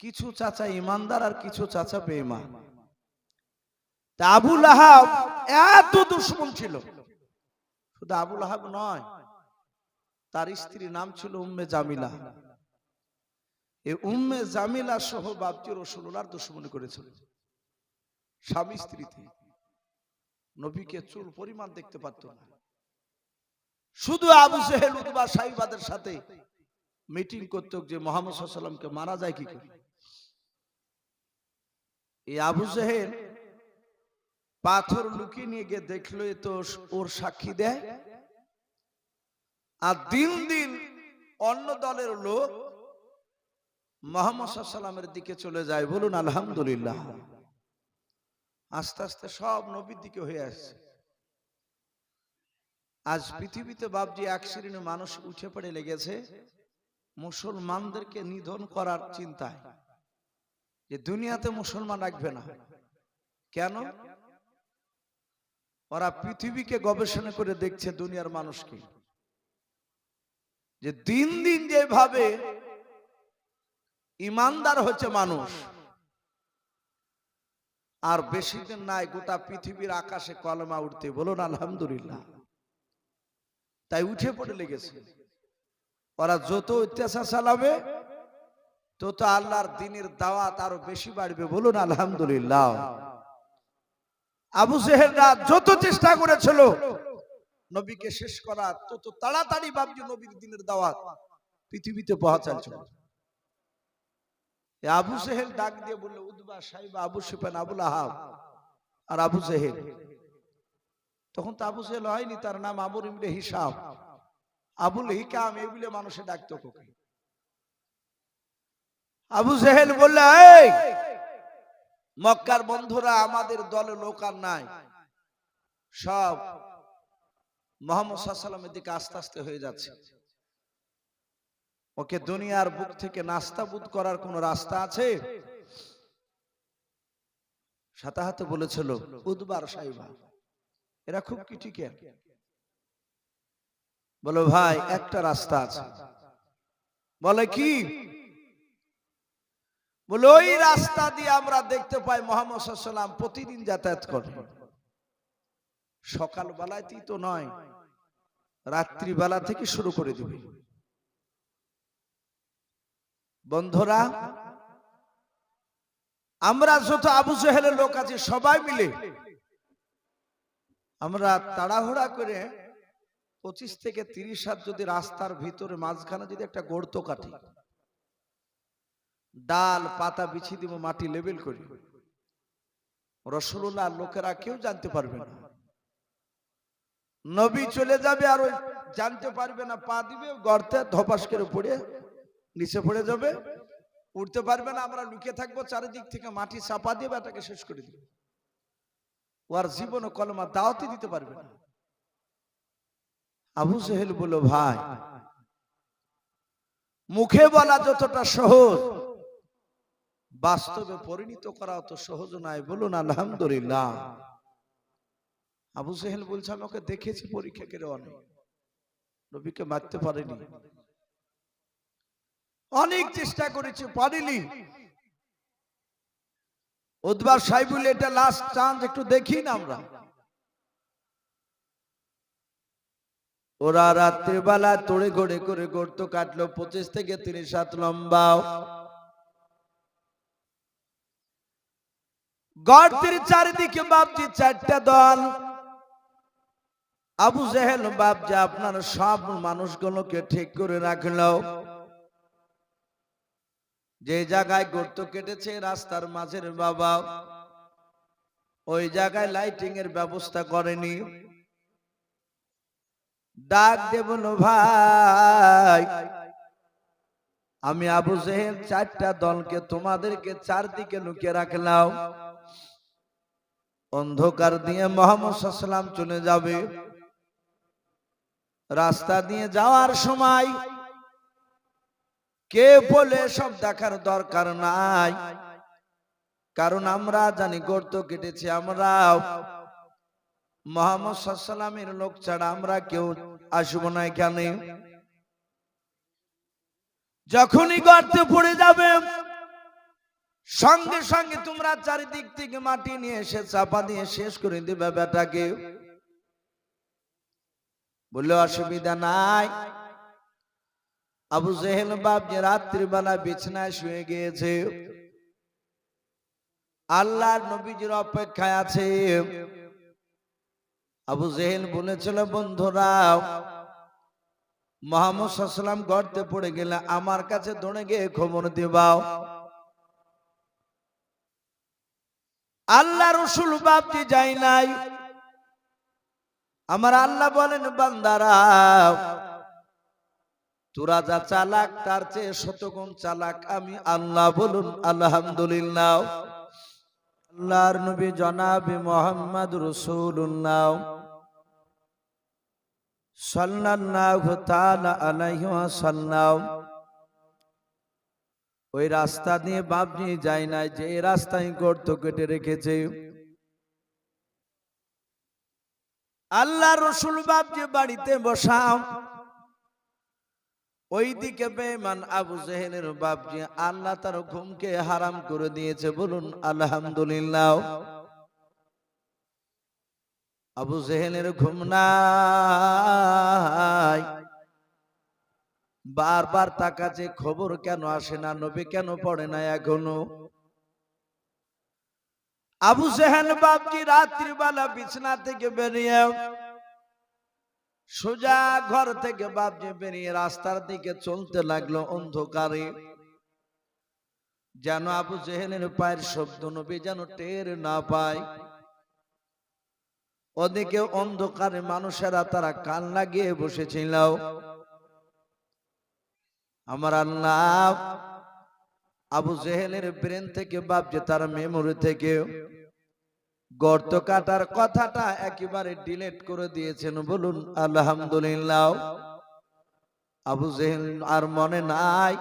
কিছু চাচা ইমানদার আর কিছু চাচা তা আবুল আহাব এত দুশ্মন ছিল। শুধু আবুল আহাব নয়, তার স্ত্রীর নাম ছিল উম্মে জামিলা। এই উম্মে জামিলা সহ বাপজি রসুল্লাহর দুশ্মনী করেছিল। স্বামী স্ত্রীতে। নবীকে চুল পরিমাণ দেখতে পারত না। শুধু আবু জেহেল, উতবা সাহিবাদের সাথে মিটিং করত যে মোহাম্মদ সাল্লামকে মারা যায় কি করে? এই আবু জেহেল পাথর লুকিয়ে নিয়ে গিয়ে দেখল এ তো ওর সাক্ষী দেয়। আর দিন দিন অন্য দলের লোক মোহাম্মদ সাল্লামের দিকে চলে যায়। বলুন, আলহামদুলিল্লাহ। আস্তে আস্তে সব নবীর দিকে হয়ে আসছে। আজ পৃথিবীতে বাবজি এক শ্রেণির মানুষ উঠে পড়ে লেগেছে। মুসলমানদেরকে নিধন করার চিন্তায়। যে দুনিয়াতে মুসলমান রাখবে না। কেন? ওরা পৃথিবীকে গবেষণা করে দেখছে দুনিয়ার মানুষকে। যে দিন দিন যেভাবে ইমানদার হচ্ছে মানুষ, আর বেশি দিন নাই, গোটা পৃথিবীর আকাশে কলমা উঠতে। বলুন, আলহামদুলিল্লাহ। তাই উঠে পড়ে লেগেছে। ওরা যত অত্যাচার চালাবে তত আল্লাহর দিনের দাওয়াত আরও বেশি বাড়বে, বলুন আলহামদুলিল্লাহ। আবু সেহেররা যত চেষ্টা করেছিল, নবীকে শেষ করা, তত তাড়াতাড়ি বাবজি নবীর দিনের দাওয়াত পৃথিবীতে পৌঁছাচ্ছিল আবু সেহেল ডাক দিয়ে বলল উদ্বা সাহেব, আবু সুফেন আবুল আহাব আর আবু সেহেল তখন তো আবু সেহেল হয়নি, তার নাম আবুর ইমরে হিসাব আবুল হিকাম, এগুলো মানুষে ডাকতো কোকে আবু সেহেল বললে মক্কার বন্ধুরা, আমাদের দলে লোক আর নাই। সব মোহাম্মদ দিকে আস্তে আস্তে হয়ে যাচ্ছে। ওকে দুনিয়ার বুক থেকে নাস্তাবুদ করার কোন রাস্তা আছে? সাথে হাতে বলেছিল, উদ্বার সাইবা। এরা খুব ক্রিটিক্যাল। বলো, ভাই, একটা রাস্তা আছে। বলে, কি? বলে, ওই রাস্তা দিয়ে আমরা দেখতে পাই মোহাম্মদ সাল্লাম প্রতিদিন যাতায়াত করে সকাল বেলাতেই তো নয় রাত্রি বেলা থেকে শুরু করে বন্ধুরা, আমরা যত আবু জেহেলের লোক আছে, সবাই মিলে আমরা তাড়াহুড়া করে পঁচিশ থেকে তিরিশ হাত যদি রাস্তার ভিতরে মাঝখানে যদি একটা গর্ত কাটি ডাল, পাতা বিছিয়ে দিব, মাটি লেবেল করি। রসুল্লাহ লোকেরা কেউ জানতে পারবে না। নবী চলে যাবে আর ওই জানতে পারবে না, পা দিবে, গর্তে ধপাস করে পড়ে, নিচে পড়ে যাবে। উঠতে পারবে না, আমরা লুকিয়ে থাকব, চারিদিক থেকে মাটি চাপা দিয়ে এটাকে শেষ করে দিব। ও আর জীবন কলমা দাওয়াতি দিতে পারবে না। আবু সেহেল বলো ভাই, মুখে বলা যতটা সহজ বাস্তবে পরিণত করা অত সহজ নয়। বলুন, আলহামদুলিল্লাহ। আবু সেহেল বলছে, আমি ওকে দেখেছি পরীক্ষা করে অনেক। নবীকে মারতে পারেনি। অনেক চেষ্টা করেছি, পারিনি। উদ্বার সাইবুল, এটা লাস্ট চান্স একটু দেখি না আমরা। ওরা রাত্রিবেলা তোড়ে ঘড়ে করে গর্ত কাটলো, পঁচিশ থেকে তিরিশ হাত লম্বা গর্তের চারিদিকে বাপজি চারটা দল। আবু জেহেল বাপজি আপনার সব মানুষগুলোকে ঠিক করে রাখল। যে জায়গায় গর্ত কেটেছে রাস্তার মাঝের বাবা, ওই জায়গায় লাইটিং এর ব্যবস্থা করেনি। ডাক দেব ভাই, আমি আবু জেহেল চারটা দলকে তোমাদেরকে চারদিকে লুকিয়ে রাখলাম। অন্ধকার দিয়ে মোহাম্মদ সাল্লাম চলে যাবে। রাস্তা দিয়ে যাওয়ার সময় কে বলে সব দেখার দরকার নাই। কারণ আমরা জানি গর্ত কেটেছি আমরা মোহাম্মদ সাল্লামের লোক ছাড়া আমরা কেউ আসব না এখানে। যখনই গর্তে পড়ে যাবে সঙ্গে সঙ্গে তোমরা চারিদিক থেকে মাটি নিয়ে এসে চাপা দিয়ে শেষ করে দিবে বেটাকে। বললে, অসুবিধা নাই। আবু জেহেল বাপ যে রাত্রিবেলা বিছনায় শুয়ে গিয়েছে, আল্লাহর নবীজির অপেক্ষায় আছে। আবু জেহেল বলেছিল, বন্ধুরা, মোহাম্মদ সাল্লাম গর্তে পড়ে গেলে আমার কাছে দৌড়ে গিয়ে খবর দিবাও। আল্লাহ রসুল বাপটি যাই নাই। আমার আল্লাহ বলেন, বান্দারা, তোরা যা চালাক, তার চেয়ে শতগুণ চালাক আমি আল্লাহ বলুন, আলহামদুলিল্লাহ। আল্লাহর নবী জনাবি মোহাম্মদ রসুল্লাহ সাল্লাল্লাহু তাআলা আলাইহি ওয়াসাল্লাম ওই রাস্তা দিয়ে বাপ নিয়ে যায় নাই, যে এই রাস্তায় গর্ত কেটে রেখেছে। আল্লাহ রসুল বাপ যে বাড়িতে বসাও ওইদিকে বেমান আবু জেহেলের বাপ যে আল্লাহ তার ঘুমকে হারাম করে দিয়েছে, বলুন আলহামদুলিল্লাহ। আবু জেহেলের ঘুম নাই। বারবার তাকাচ্ছে খবর কেন আসে না, নবী কেন পড়ে না এখনও? আবু জেহেল বাপজি রাত্রিবেলা বিছনা থেকে বেরিয়ে সোজা ঘর থেকে বাপজি বেরিয়ে রাস্তার দিকে চলতে লাগল অন্ধকারে। যেন আবু জেহেলের পায়ের শব্দ নবী যেন টের না পায়। ওদিকে অন্ধকারে মানুষেরা তারা কান লাগিয়ে বসেছিল। আমার আল্লাহ আবু জেহেলের ব্রেন থেকে ভাবছে তার মেমোরি থেকে গর্ত কাটার কথাটা একেবারে ডিলেট করে দিয়েছেন, বলুন, আলহামদুলিল্লাহ। আবু জেহেল আর মনে নাই,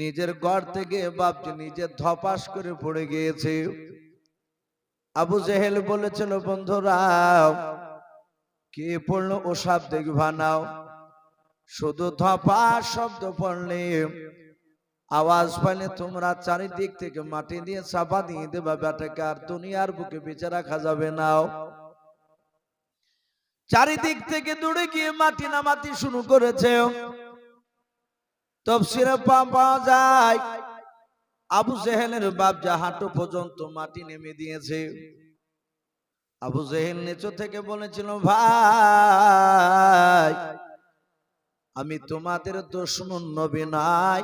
নিজের ঘর থেকে ভাবছে নিজে ধপাস করে পড়ে গিয়েছে। আবু জেহেল বলেছিল, বন্ধুরা, কে পড়ল ও সব দেখবা নাও শুধু ধপা শব্দ পড়লে আওয়াজ পাইলে তোমরা চারিদিক থেকে মাটি দিয়ে চাপা দিয়ে দেবা বেটাকে, আর দুনিয়ার বুকে বেঁচে রাখা যাবে নাও চারিদিক থেকে দূরে গিয়ে মাটি নামাতি শুরু করেছে। তফসিরে পাওয়া যায়, আবু জেহেলের বাপ যা হাঁটু পর্যন্ত মাটি নেমে দিয়েছে। আবু জেহেল নিচু থেকে বলেছিল, ভাই আমি তোমাদের দুশ্মন নবী নাই।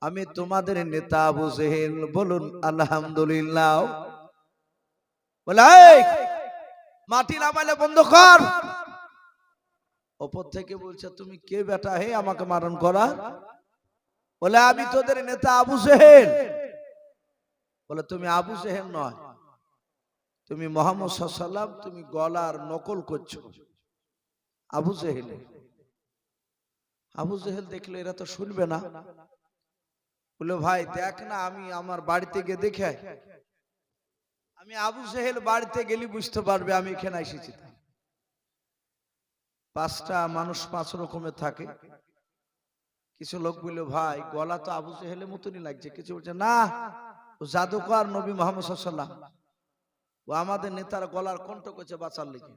আমি তোমাদের নেতা আবু জেহেল বলুন আলহামদুলিল্লাহ। বলে "এই, মাটি নামাইলে বন্ধ কর। ওপর থেকে বলছে তুমি কে বেটা হে আমাকে মারণ করা? বলে আমি তোদের নেতা আবু জেহেল। বলে তুমি আবু জেহেল নয় তুমি মোহাম্মদ সাল্লাম তুমি গলার নকল করছ। আবু জেহেল আবু জেহেল দেখলে এরা তো শুনবে না। বলে ভাই, দেখ না, আমি আমার বাড়িতে গিয়ে দেখে। আমি আবু জেহেল বাড়িতে গেলি বুঝতে পারবে আমি এখানে এসেছি। পাঁচটা মানুষ পাঁচ রকমের থাকে। কিছু লোক বলল, ভাই, গলা তো আবু জেহেলের মতনই লাগছে। কিছু বলছে, না, ও জাদুকর নবী মোহাম্মদ সাল্লাম ও আমাদের নেতার গলার কণ্ঠ করছে বাঁচার লিখে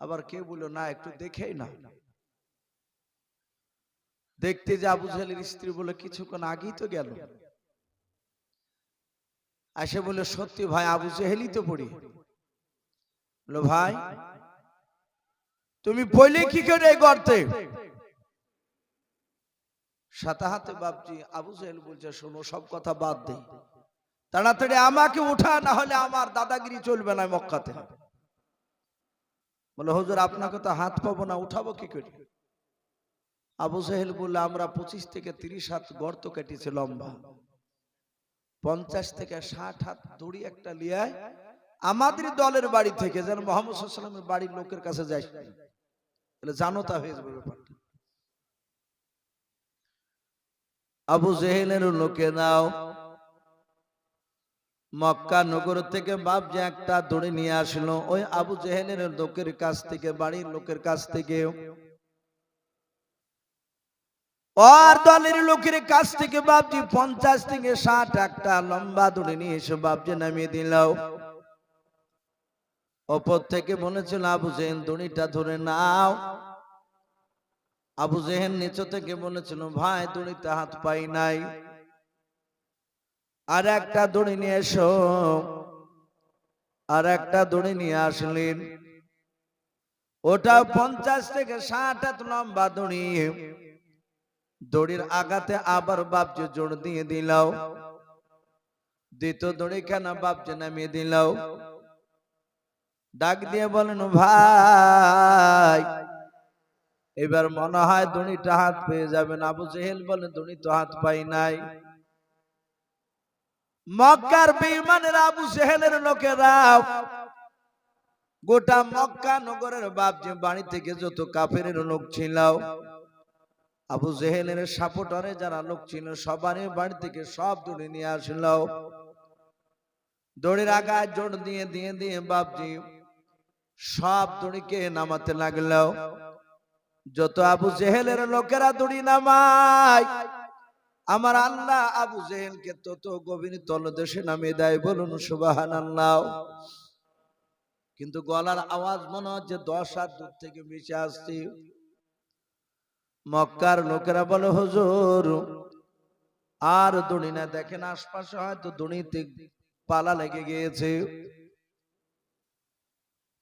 আবার কেউ বলল, না, একটু দেখেই না। দেখতে যে আবু জাহেলের স্ত্রী বলে কিছুক্ষণ আগেই তো গেল। আসে বলে সত্যি ভাই, আবু জেহেলই তো পড়ি। বলো ভাই, তুমি বলে কি করে এই গর্তে? সাতাহাতে বাপজি, আবু জেহেল বলছে, শোনো, সব কথা বাদ দে। তাড়াতাড়ি আমাকে উঠা না হলে আমার দাদাগিরি চলবে না মক্কাতে। বলে হুজুর, আপনাকে তো হাত পাবো না, উঠাবো কি করে? আবু সাহেল বললে, আমরা পঁচিশ থেকে তিরিশ হাত গর্ত কেটেছি লম্বা। পঞ্চাশ থেকে ষাট হাত দড়ি একটা লিয়ায় আমাদের দলের বাড়ি থেকে যেন মোহাম্মদ বাড়ির লোকের কাছে যাই। তাহলে জানো তা হয়ে যাবে ব্যাপারটা। আবু জেহেলের লোকে, নাও, মক্কা নগর থেকে বাপ যে একটা দড়ি নিয়ে আসলো, ওই আবু জেহেলের লোকের কাছ থেকে, বাড়ির লোকের কাছ থেকে আর দলের লোকের কাছ থেকে বাপজি পঞ্চাশ থেকে ষাট একটা লম্বা দড়ি নিয়ে এসে বাপজি নামিয়ে দিল ওপর থেকে বলেছিল আবু জেহেন দড়িটা ধরে নাও। আবু জেহেন নিচে থেকে বলেছিল ভাই, দড়িতে হাত পাই নাই। আর একটা দড়ি নিয়ে এসো। আর একটা দড়ি নিয়ে আসলেন। ওটা পঞ্চাশ থেকে ষাট হাত লম্বা দড়ি। দড়ির আগাতে আবার বাপজি জোর দিয়ে দিলাও। দ্বিতীয় কেন বাপজি নামিয়ে দিলাও? ডাক দিয়ে বলেন, ভাই, এবার মনে হয় দড়িটা হাত পেয়ে যাবেন। আবু জেহেল বলেন, দড়ি তো হাত পাই নাই। মক্কার বেঈমানের, আবু জেহেলের লোকেরা, গোটা মক্কা নগরের বাপ যে বাড়ি থেকে যত কাফের লোক ছিল আবু জেহেলের সাপোটারে যারা লোক ছিল, সবারই বাড়ি থেকে সব দড়ি নিয়ে আসলো। দড়ির আগায় জোর দিয়ে দিয়ে দিয়ে বাপজি সব দড়িকে নামাতে লাগল। যত আবু জেহেলের লোকেরা দড়ি নামায়, আমার আল্লাহ আবু জেহেলকে তত গভীর তলদেশে নামিয়ে দেয় বলুন সুবাহান আল্লাহ কিন্তু গলার আওয়াজ মনে হচ্ছে দশ হাত দূর থেকে মিশে আসছে। মক্কার লোকেরা বলে, হুজুর, আর দড়ি না, দেখেন আশপাশে হয়তো দড়িতে পালা লেগে গিয়েছে।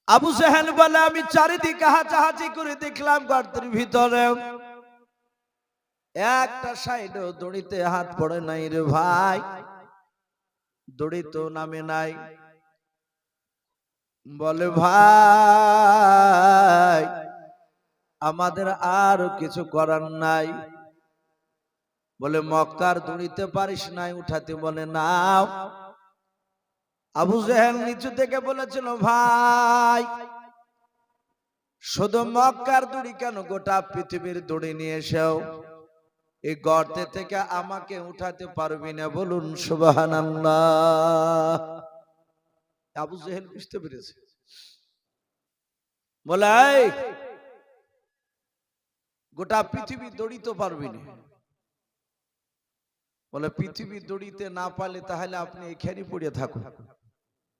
আবু জাহেল বলে, আমি চারিদিকে হাঁচাহাঁচি করে দেখলাম গর্তের ভিতরে। একটা সাইডেও দড়িতে হাত পড়ে নাই রে ভাই। দড়ি তো নামে নাই। বলে, ভাই আমাদের আর কিছু করার নাই। বলে মক্কার দড়িতে পারিস নাই উঠাতে বলে না আবু জেহেল নিচু থেকে বলেছিল ভাই শুধু মক্কার দড়ি কেন গোটা পৃথিবীর দড়ি নিয়ে এসেও? এই গর্তে থেকে আমাকে উঠাতে পারবি না বলুন সুবাহান আবু জেহেল বুঝতে পেরেছে। বলে "এই, গোটা পৃথিবী দড়িতে পারবি না। বলে, পৃথিবী দড়িতে না পারলে তাহলে আপনি এখানে পড়ে থাকুন।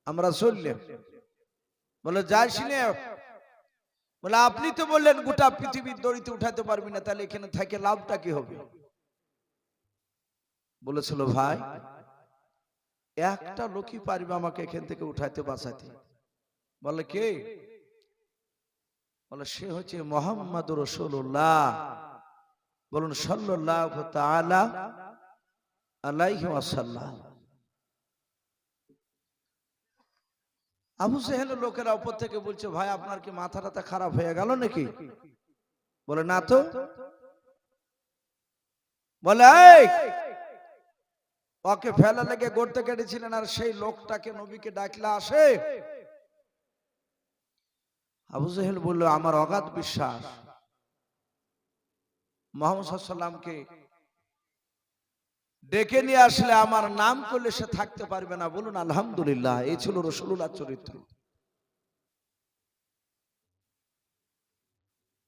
আমরা চললাম বলে যাইস নে বলে, আপনি তো বললেন গোটা পৃথিবীর দড়িতে উঠাতে পারবি না, তাহলে এখানে থাকে লাভটা কি হবে? বলেছিল, ভাই, একটা লোকই পারবে আমাকে এখান থেকে উঠাতে বাঁচাতে। বলে, কে? বলে সে হচ্ছে মোহাম্মদ রসুল্লাহ বলুন সাল্লাহ ওয়াসাল্লাম। আবু সেহেলের লোকেরা উপর থেকে বলছে ভাই আপনার কি মাথা টাথা খারাপ হয়ে গেল নাকি? বলে না তো। বলে "এই, ওকে ফেলা লেগে গড়তে কেটেছিলেন আর সেই লোকটাকে নবীকে ডাকলে আসে। আবু জেহেল বলল, আমার অগাধ বিশ্বাস। মোহাম্মদ ডেকে নিয়ে আসলে আমার নাম করলে সে থাকতে পারবে না। বলুন, আলহামদুলিল্লাহ, এই ছিল রসুল্লাহ চরিত্র।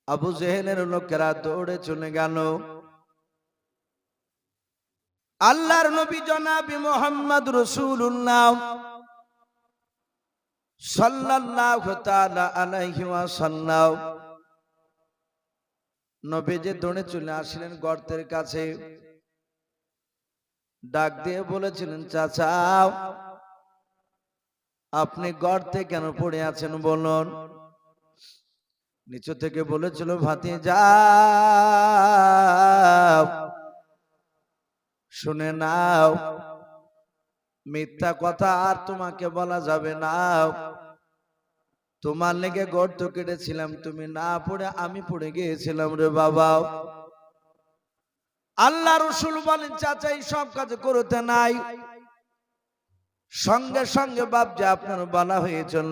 আবু জেহেলের লোকেরা দৌড়ে চলে গেল। আল্লাহর নবী জনাবি মোহাম্মদ রসুল্লাহ সাল্লাল্লাহু তাআলা আলাইহি ওয়াসাল্লাম। নবী যে দৌড়ে চলে আসলেন গর্তের কাছে। ডাক দিয়ে বলেছিলেন, চাচা, আপনি গর্তে কেন পড়ে আছেন বলুন? নিচু থেকে বলেছিল, ভাতি যাও, শুনে নাও, মিথ্যা কথা আর তোমাকে বলা যাবে না। তোমার লেগে গর্ত কেটেছিলাম, তুমি না পড়ে আমি পড়ে গিয়েছিলাম রে বাবা। আল্লাহ রসুল বলেন চাচা এই সব কাজ করতে নাই। সঙ্গে সঙ্গে বাপ যে আপনার বলা হয়েছিল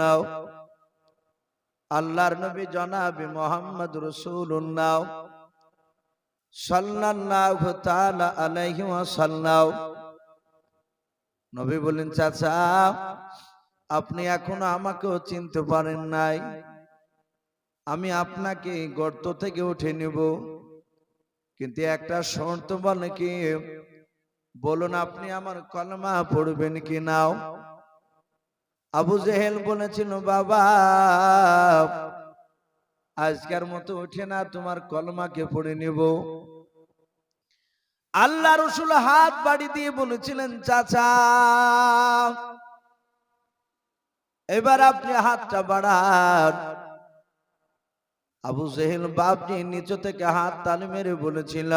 আল্লাহর নবী জনাবি মোহাম্মদ রসুল্লাহ সাল্লাল্লাহু তাআলা আলাইহি ওয়াসাল্লাম। নবী বলেন, চাচা আপনি এখনও আমাকেও চিনতে পারেন নাই। আমি আপনাকে গর্ত থেকে উঠে নেব। কিন্তু একটা শর্ত বলে কি, বলুন আপনি আমার কলমা পড়বেন কি নাও? আবু জেহেল বলেছিল, বাবা, আজকের মতো উঠে না, তোমার কলমাকে পড়ে নিব। আল্লাহ রসুল হাত বাড়ি দিয়ে বলেছিলেন, চাচা এবার আপনি হাতটা বাড়ান। আবু জেহেল বাপজি নিচু থেকে হাত তালি মেরে বলেছিল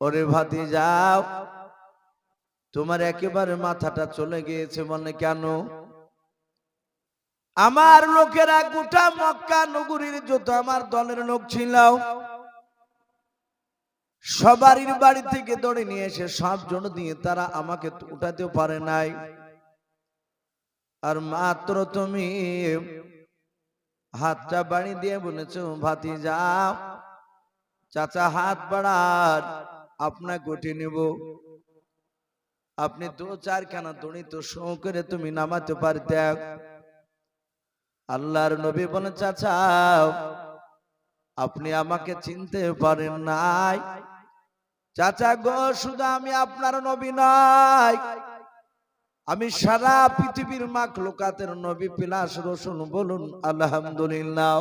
ওরে ভাতি যাও তোমার একেবারে মাথাটা চলে গিয়েছে বলে কেন? আমার লোকেরা গোটা মক্কা নগরীর যত আমার দলের লোক ছিল, সবারই বাড়ি থেকে দৌড়ে নিয়ে এসে সব জন দিয়ে তারা আমাকে উঠাতেও পারে নাই। আর মাত্র তুমি হাতটা বাড়ি দিয়ে বলেছ ভাতি যাও চাচা হাত বাড়ান আপনাকে উঠে নিব। আপনি দু চারখানা দড়ি তো শো করে তুমি নামাতে পারতে। আল্লাহর নবী বলে চাচা, আপনি আমাকে চিনতে পারেন নাই। চাচা গো, শুধু আমি আপনার নবী নাই আমি সারা পৃথিবীর মাখ লোকাতের নবী পিলাস রসুন বলুন আলহামদুলিল্লাহ।